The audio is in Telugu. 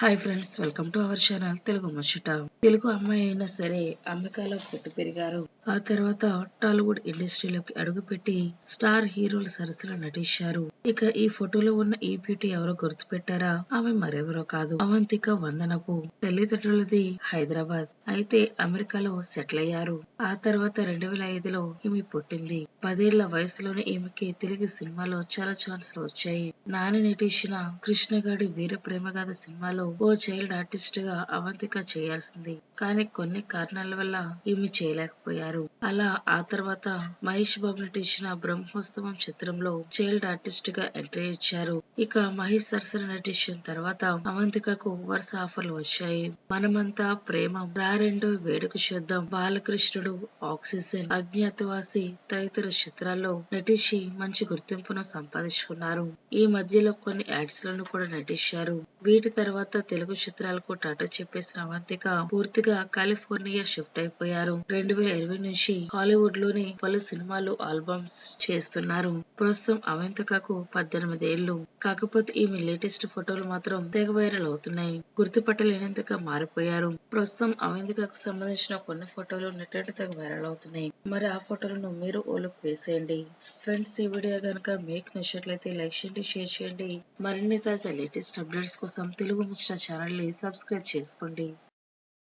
Hi friends welcome to our channel Telugu ముచ్చట తెలుగు అమ్మాయి అయినా సరే అమెరికాలో పుట్టి పెరిగారు. ఆ తర్వాత టాలీవుడ్ ఇండస్ట్రీలోకి అడుగుపెట్టి స్టార్ హీరోల సరసన నటించారు. ఇక ఈ ఫోటోలో ఉన్న ఈ బ్యూటీ ఎవరో గుర్తుపెట్టారా? ఆమె మరెవరో కాదు. అవంతిక వందనపు తల్లిదండ్రులది హైదరాబాద్. అయితే అమెరికాలో సెటిల్ అయ్యారు ఆ తర్వాత రెండు వేల ఐదులో ఈమె పుట్టింది. పదేళ్ళ వయసులోనే ఈమెకి తెలుగు సినిమాలో చాలా ఛాన్సులు వచ్చాయి. నాని నటించిన కృష్ణగాడి వీర ప్రేమగాథ సినిమాలో ఓ చైల్డ్ ఆర్టిస్ట్గా అవంతిక చేయాల్సింది. కానీ కొన్ని కారణాల వల్ల ఈమె చేయలేకపోయారు. అలా ఆ తర్వాత మహేష్ బాబు నటించిన బ్రహ్మోత్సవం చిత్రంలో చైల్డ్ ఆర్టిస్ట్గా ఎంట్రీ ఇచ్చారు. ఇక మహేష్ సరసన నటించిన తర్వాత అవంతికకు వరుస ఆఫర్లు వచ్చాయి. మనమంతా ప్రేమ రారెండో వేడుక చూద్దాం. బాలకృష్ణుడు ఆక్సిజన్ అజ్ఞాతవాసి తదితర చిత్రాల్లో నటించి మంచి గుర్తింపును సంపాదించుకున్నారు. ఈ మధ్యలో కొన్ని యాడ్స్లను కూడా నటించారు. వీటి తర్వాత తెలుగు చిత్రాలకు టాటా చెప్పేసిన అవంతిక పూర్తిగా కాలిఫోర్నియా షిఫ్ట్ అయిపోయారు. రెండు వేల ఇరవై నుంచి హాలీవుడ్లోని పలు సినిమాలు ఆల్బమ్స్ చేస్తున్నారు. ప్రస్తుతం అవంతికకు పద్దెనిమిది ఏళ్ళు కాకపోతే ఈమె లేటెస్ట్ ఫోటోలు మాత్రం తెగ వైరల్ అవుతున్నాయి. గుర్తుపట్టలేనంతగా మారిపోయారు. ప్రస్తుతం అవంతికకు సంబంధించిన కొన్ని ఫోటోలు నెట్టింట తెగ వైరల్ అవుతున్నాయి. మరి ఆ ఫోటోలను మీరు ఓలకు వేసేయండి. ఫ్రెండ్స్ ఈ వీడియో కనుక మీకు నచ్చినట్లయితే లైక్ చేయండి షేర్ చేయండి. మరిన్ని తాజా లేటెస్ట్ అప్డేట్స్ కోసం తెలుగు ముస్టా ఛానల్ని సబ్స్క్రైబ్ చేసుకోండి.